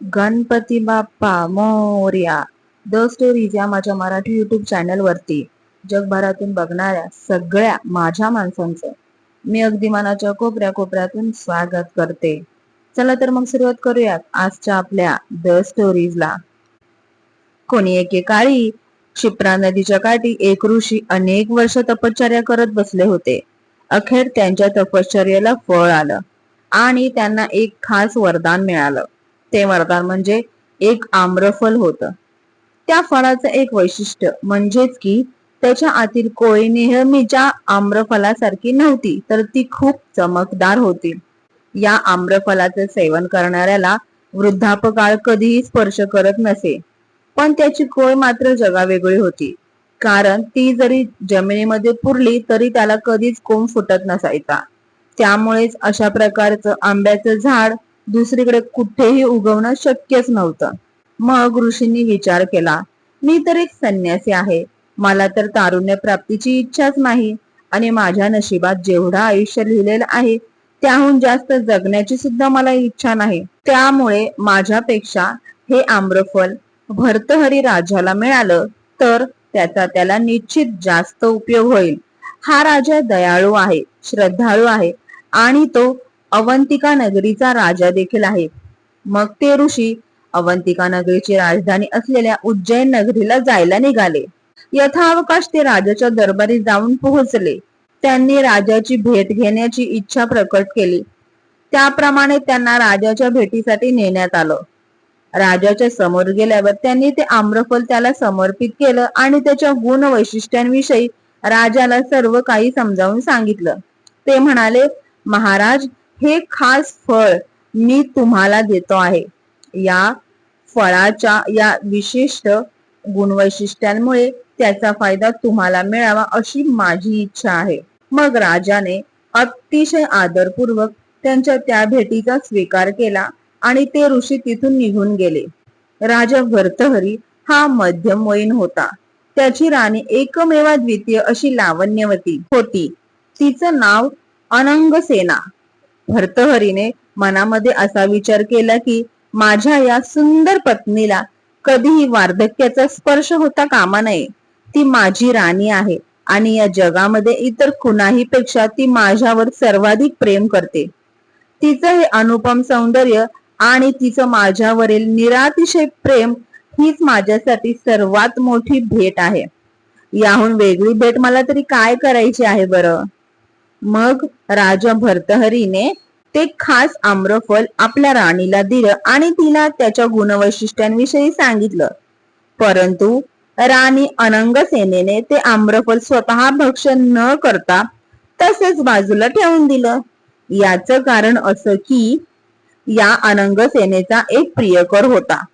Ganpati Bappa Morya. The stories या माझ्या Marathi YouTube चॅनलवरती जगभरातून बघणाऱ्या सगळ्या माझ्या माणसांचं मी अगदी मनाच्या कोपऱ्या कोपऱ्यातून स्वागत करते. चला तर मग सुरुवात करूयात आजच्या आपल्या द स्टोरीजला कोणी एकेकाळी क्षिप्रा नदीच्या काठी एक ऋषी अनेक वर्ष तपश्चर्या करत बसले होते. अखेर त्यांच्या तपश्चर्याला फळ आलं आणि त्यांना एक खास वरदान मिळालं. ते वरदान म्हणजे एक आम्रफल होत. त्या फळाचं एक वैशिष्ट्य म्हणजेच की त्याच्या आतील कोळी नेहमीच्या आम्रफलासारखी नव्हती तर ती खूप चमकदार होती. या आम्रफलाचं सेवन करणाऱ्याला वृद्धापकाळ कधीही स्पर्श करत नसे. पण त्याची कोय मात्र जगावेगळी होती. कारण ती जरी जमिनीमध्ये पुरली तरी त्याला कधीच कोंब फुटत नसायचा. त्यामुळेच अशा प्रकारचं आंब्याचं झाड दुसरीकडे कुठेही उगवणं शक्यच नव्हतं. मग ऋषींनी विचार केला मी तर एक संन्यासी आहे. मला तर तारुण्य प्राप्तीची इच्छाच नाही. आणि माझ्या नशिबात जेवढं आयुष्य लिहिलेलं आहे त्याहून जास्त जगण्याची सुद्धा मला इच्छा नाही. त्यामुळे माझ्यापेक्षा हे आम्रफल भर्तहरी राजाला मिळालं तर त्याचा त्याला निश्चित जास्त उपयोग होईल. हा राजा दयाळू आहे श्रद्धाळू आहे. आणि तो अवंतिका नगरीचा राजा देखील आहे. मग ते ऋषी अवंतिका नगरीची राजधानी असलेल्या उज्जैन नगरीला जायला निघाले. यथावकाश ते राजाच्या दरबारी जाऊन पोहोचले. त्यांनी राजाची भेट घेण्याची इच्छा प्रकट केली. त्याप्रमाणे त्यांना राजाच्या भेटीसाठी नेण्यात आलं. राजाच्या समोर गेल्यावर त्यांनी ते आम्रफल त्याला समर्पित केलं आणि त्याच्या गुण वैशिष्ट्यांविषयी राजाला सर्व काही समजावून सांगितलं. ते म्हणाले महाराज हे खास फळ मी तुम्हाला देतो आहे. या फळाच्या या विशिष्ट गुणवैशिष्ट्यांमुळे त्याचा फायदा तुम्हाला मिळावा अशी माझी इच्छा आहे. मग राजाने अतिशय आदरपूर्वक त्यांच्या त्या भेटीचा स्वीकार केला आणि ते ऋषी तिथून निघून गेले. राजा भर्तहरी हा मध्यमवयीन होता. त्याची राणी एकमेवा द्वितीय अशी लावण्यवती होती. तिचं नाव अनंगसेना. भर्तहरीने मनामध्ये असा विचार केला की माझ्या या सुंदर पत्नीला कधीही वार्धक्याचा स्पर्श होता कामा नये. ती माझी राणी आहे आणि या जगामध्ये इतर कुणाही पेक्षा ती माझ्यावर सर्वाधिक प्रेम करते. तिचं हे अनुपम सौंदर्य आणि तिचं माझ्यावरील निरातिशय प्रेम हीच माझ्यासाठी सर्वात मोठी भेट आहे. याहून वेगळी भेट मला तरी काय करायची आहे बरं? मग राजा भर्तहरीने ते खास आम्रफल आपल्या राणीला दिलं आणि तिला त्याच्या गुणवैशिष्ट्यांविषयी सांगितलं. परंतु राणी अनंगसेनेने ते आम्रफल स्वतः भक्षण न करता तसेच बाजूला ठेवून दिलं. याच कारण असं की या अनंगसेनेचा एक प्रियकर होता.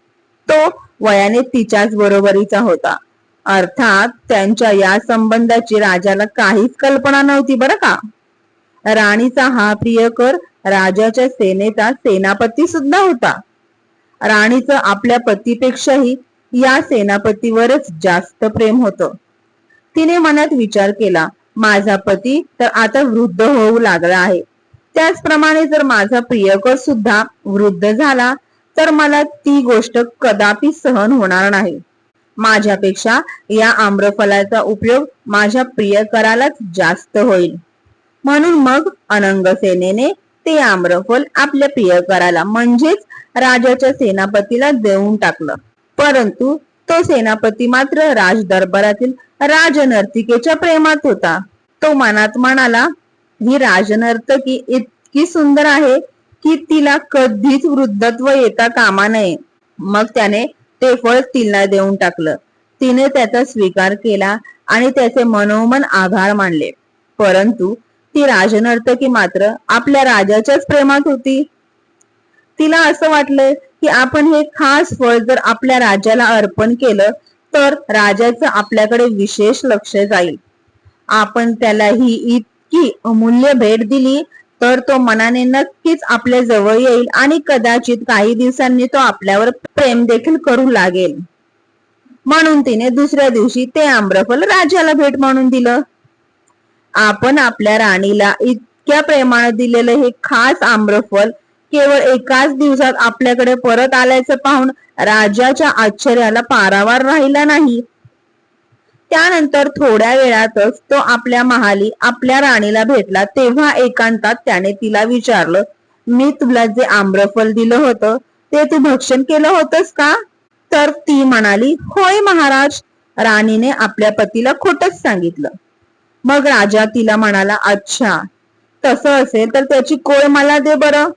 तो वयाने तिच्याच बरोबरीचा होता. अर्थात त्यांच्या या संबंधाची राजाला काहीच कल्पना नव्हती बरं का? राणीचा हा प्रियकर राजाच्या सेनेचा सेनापती सुद्धा होता. राणीचं आपल्या पतीपेक्षाही या सेनापतीवरच जास्त प्रेम होत. तिने मनात विचार केला माझा पती तर आता वृद्ध होऊ लागला आहे. त्याचप्रमाणे जर माझा प्रियकर सुद्धा वृद्ध झाला तर मला ती गोष्ट कदापि सहन होणार नाही. माझ्यापेक्षा या आम्रफलाचा उपयोग माझ्या प्रियकरालाच जास्त होईल. म्हणून मग अनंग सेनेने ते आम्रफल आपल्या प्रियकराला म्हणजेच राजाच्या सेनापतीला देऊन टाकलं. परंतु तो सेनापती मात्र राज दरबारातील राजनर्तिकेच्या प्रेमात होता. तो मनात म्हणाला ही राजनर्तकी इतकी सुंदर आहे की तिला कधीच वृद्धत्व येता कामा नये. मग त्याने ते फळ तिला देऊन टाकलं. तिने त्याचा स्वीकार केला आणि त्याचे मनोमन आभार मानले. परंतु ती राजनर्तकी मात्र आपल्या राजाच्याच प्रेमात होती? तिला असं वाटलं की आपण हे खास फळ जर आपल्या राजाला अर्पण केलं तर राजाचं आपल्याकडे विशेष लक्ष जाईल. आपण त्याला ही इतकी अमूल्य भेट दिली तर तो मनाने नक्कीच आपल्या जवळ येईल आणि कदाचित काही दिवसांनी तो आपल्यावर प्रेम देखील करू लागेल. म्हणून तिने दुसऱ्या दिवशी ते आम्रफल राजाला भेट म्हणून दिलं. आपण आपल्या राणीला इतक्या प्रेमानं दिलेलं हे खास आम्रफल केवळ एकाच दिवसात आपल्याकडे परत आल्याचं पाहून राजाच्या आश्चर्याला पारावार राहिला नाही. त्यानंतर थोड्या वेळातच तो आपल्या महाली आपल्या राणीला भेटला. तेव्हा एकांतात त्याने तिला विचारलं मी तुला जे आम्रफल दिलं होतं ते तू भक्षण केलं होतंस का? तर ती म्हणाली होय महाराज. राणीने आपल्या पतीला खोटच सांगितलं. मग राजा तिला म्हणाला अच्छा तसं असेल तर त्याची कोय मला दे बरं.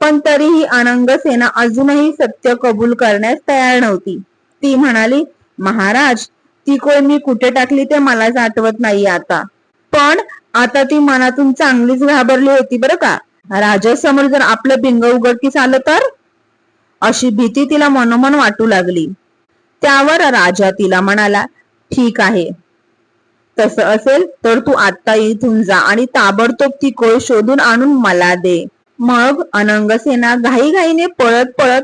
पण तरीही अनंग सेना अजूनही सत्य कबूल करण्यास तयार नव्हती. ती म्हणाली महाराज ती कोय मी कुठे टाकली ते मलाच आठवत नाही आता. पण आता ती मनातून चांगलीच घाबरली होती बरं का. राजासमोर जर आपलं भिंग उघडकीस आलं तर? अशी भीती तिला मनोमन वाटू लागली. त्यावर राजा तिला म्हणाला ठीक आहे. तसं असेल तर तू आता इथून जा आणि ताबडतोब ती कोय शोधून आणून मला दे. मग अनंगसेना घाईघाईने पळत पळत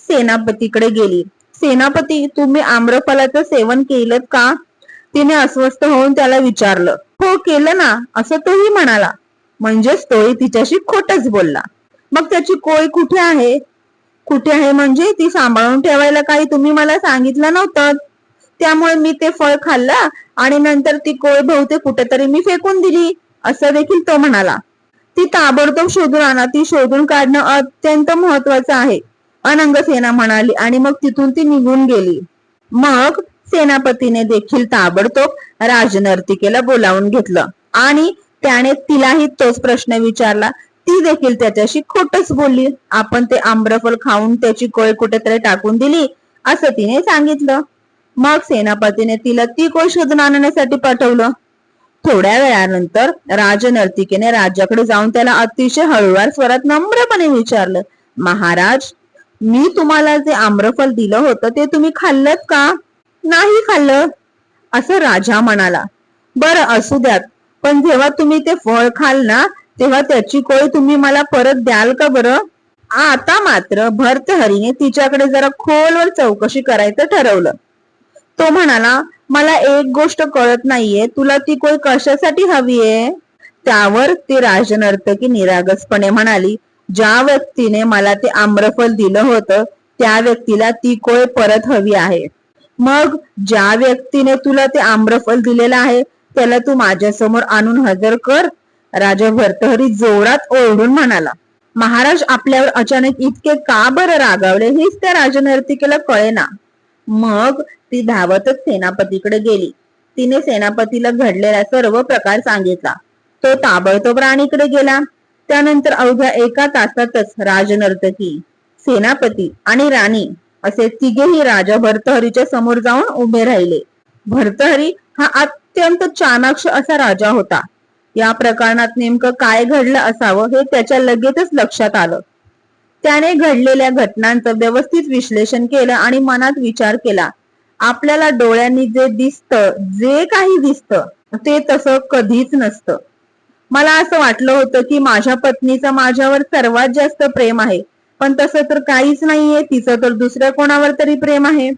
सेनापतीकडे गेली. सेनापती तुम्ही आम्रफलाचं सेवन केलं का? तिने अस्वस्थ होऊन त्याला विचारलं. हो केलं ना असं तोही म्हणाला. म्हणजेच तोही तिच्याशी खोटच बोलला. मग त्याची कोय कुठे आहे? कुठे आहे म्हणजे? ती सांभाळून ठेवायला काही तुम्ही मला सांगितलं नव्हतं. त्यामुळे मी ते फळ खाल्ला आणि नंतर ती कोय बहुतेक कुठेतरी मी फेकून दिली असं देखील तो म्हणाला. ती ताबडतोब शोधून आणा. ती शोधून काढणं अत्यंत महत्वाचं आहे. अनंग सेना म्हणाली आणि मग तिथून ती निघून गेली. मग सेनापतीने देखील ताबडतोब राजनर्तिकेला बोलावून घेतलं आणि त्याने तिलाही तोच प्रश्न विचारला. ती देखील त्याच्याशी खोटच बोलली. आपण ते आम्रफल खाऊन त्याची कोय कुठेतरी टाकून दिली असं तिने सांगितलं. मग सेनापतीने तिला ती कोय शोधून आणण्यासाठी पाठवलं. थोड्या वेळानंतर राजनर्तिकेने राजाकडे जाऊन त्याला अतिशय हळूवार स्वरात नम्रपणे विचारलं महाराज मी तुम्हाला जे आम्रफल दिलं होतं ते तुम्ही खाल्लत का? नाही खाल्लं. असं राजा म्हणाला. बर असू द्यात. पण जेव्हा तुम्ही ते फळ खाल ना तेव्हा त्याची कोळी तुम्ही मला परत द्याल का बरं? आता मात्र भरतहरीने तिच्याकडे जरा खोलवर चौकशी करायचं ठरवलं. तो म्हणाला मला एक गोष्ट कळत नाहीये. तुला ती कोळी कशासाठी हवीये त्यावर ती राजनर्तकी निरागसपणे म्हणाली ज्या व्यक्तीने मला ते आम्रफल दिलं होतं त्या व्यक्तीला ती कोय परत हवी आहे. मग ज्या व्यक्तीने तुला ते आम्रफल दिलेलं आहे त्याला तू माझ्यासमोर आणून हजर कर. राजा भर्तहरी जोरात ओरडून म्हणाला महाराज आपल्यावर अचानक इतके का बरं रागावले? हेच त्या राजनर्तिकेला कळेना. मग ती धावतच सेनापतीकडे गेली. तिने सेनापतीला घडलेला सर्व प्रकार सांगितला. तो ताबडतोब राणीकडे गेला. त्यानंतर अवघ्या एका तासातच राजनर्तकी सेनापती आणि राणी असे तिघेही राजा भर्तहरीच्या समोर जाऊन उभे राहिले. भर्तहरी हा अत्यंत चाणाक्ष असा राजा होता. या प्रकरणात नेमकं काय घडलं असावं हे त्याच्या लगेचच लक्षात आलं. त्याने घडलेल्या घटनांचं व्यवस्थित विश्लेषण केलं आणि मनात विचार केला. आपल्याला डोळ्यांनी जे दिसतं जे काही दिसतं ते तसं कधीच नसतं. मला असं वाटलं होतं की माझ्या पत्नीचं माझ्यावर सर्वात जास्त प्रेम आहे. पण तसं तर काहीच नाहीये तिचं तर दुसऱ्या कोणावर तरी प्रेम आहे.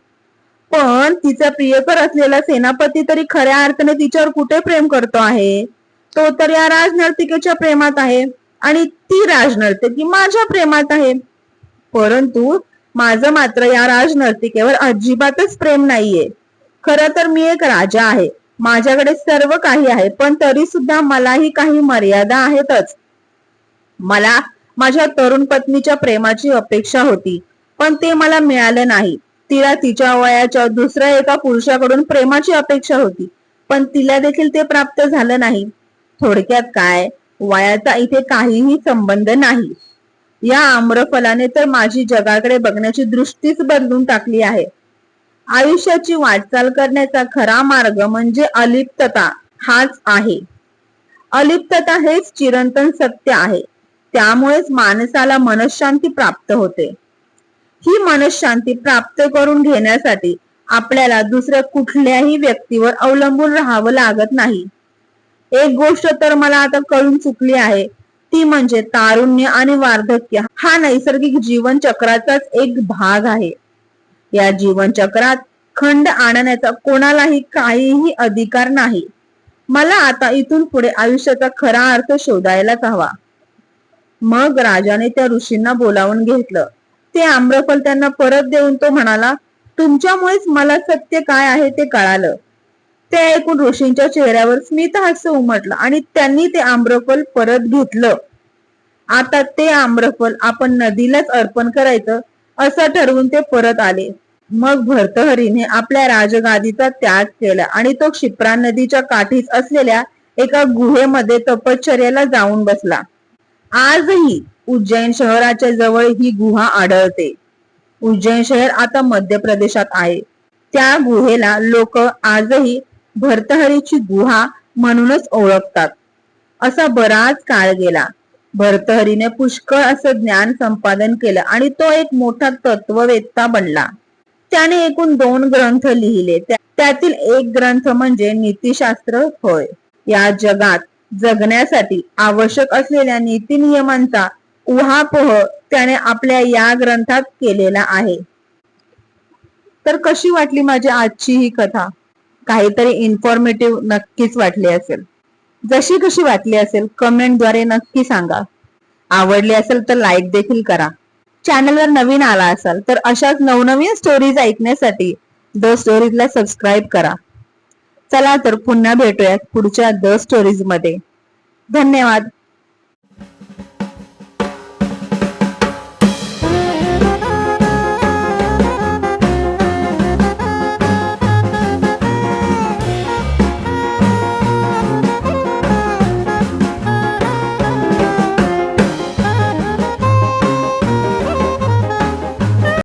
पण तिचा प्रियकर असलेला सेनापती तरी खऱ्या अर्थाने तिच्यावर कुठे प्रेम करतो आहे? तो तर या राजनर्तिकेच्या प्रेमात आहे आणि ती राजनर्तकी माझ्या प्रेमात आहे. परंतु माझं मात्र या राजनर्तिकेवर अजिबातच प्रेम नाहीये. खर तर मी एक राजा आहे. माझ्याकडे सर्व काही आहे पण तरी सुद्धा मलाही काही मर्यादा आहेतच. मला माझ्या तरुण पत्नीच्या प्रेमाची अपेक्षा होती पण ते मला मिळालं नाही. तिला तिच्या वयाच्या दुसऱ्या एका पुरुषाकडून प्रेमाची अपेक्षा होती पण तिला देखील ते प्राप्त झालं नाही. थोडक्यात काय? वयाचा इथे काहीही संबंध नाही. या आम्रफलाने तर माझी जगाकडे बघण्याची दृष्टीच बदलून टाकली आहे. आयुष्याची वाटचाल करण्याचा खरा मार्ग म्हणजे अलिप्तता हाच आहे. अलिप्तता हेच चिरंतन सत्य आहे. त्यामुळेच माणसाला मनशांती प्राप्त होते. ही मनशांती प्राप्त करून घेण्यासाठी आपल्याला दुसऱ्या कुठल्याही व्यक्तीवर अवलंबून राहावं लागत नाही. एक गोष्ट तर मला आता कळून चुकली आहे. ती म्हणजे तारुण्य आणि वार्धक्य. हा नैसर्गिक जीवन चक्राचाच एक भाग आहे. या जीवन चक्रात खंड आणण्याचा कोणालाही काहीही अधिकार नाही. मला आता इथून पुढे आयुष्याचा खरा अर्थ शोधायलाच हवा. मग राजाने त्या ऋषींना बोलावून घेतलं. ते आम्रफल त्यांना परत देऊन तो म्हणाला तुमच्यामुळेच मला सत्य काय आहे ते कळालं. ते ऐकून ऋषींच्या चेहऱ्यावर स्मित हास्य उमटलं आणि त्यांनी ते आम्रफल परत घेतलं. आता ते आम्रफल आपण नदीलाच अर्पण करायचं असं ठरवून ते परत आले. मग भर्तहरीने आपल्या राजगादीचा त्याग केला आणि तो क्षिप्रा नदीच्या काठीच असलेल्या एका गुहेमध्ये तपश्चर्याला जाऊन बसला. आजही उज्जैन शहराच्या जवळ ही गुहा आढळते. उज्जैन शहर आता मध्य प्रदेशात आहे. त्या गुहेला लोक आजही भर्तहरीची गुहा म्हणूनच ओळखतात. असा बराच काळ गेला. भर्तहरीने पुष्कळ असं ज्ञान संपादन केलं आणि तो एक मोठा तत्ववेत्ता बनला. त्याने एकूण दोन ग्रंथ लिहिले. त्यातील एक ग्रंथ म्हणजे नीतिशास्त्र होय. या जगात जगण्यासाठी आवश्यक असलेल्या नीती नियमांचा उहापोह त्याने आपल्या या ग्रंथात केलेला आहे. तर कशी वाटली माझी आजची ही कथा? काहीतरी इन्फॉर्मेटिव्ह नक्कीच वाटली असेल. जशी कशी वाटली असेल कमेंटद्वारे नक्की सांगा. आवडली असेल तर लाईक देखील करा. चॅनलवर नवीन आला असाल तर अशाच नवनवीन स्टोरीज ऐकण्यासाठी द स्टोरीजला सबस्क्राईब करा. चला तर पुन्हा भेटूयात पुढच्या द स्टोरीजमध्ये. धन्यवाद.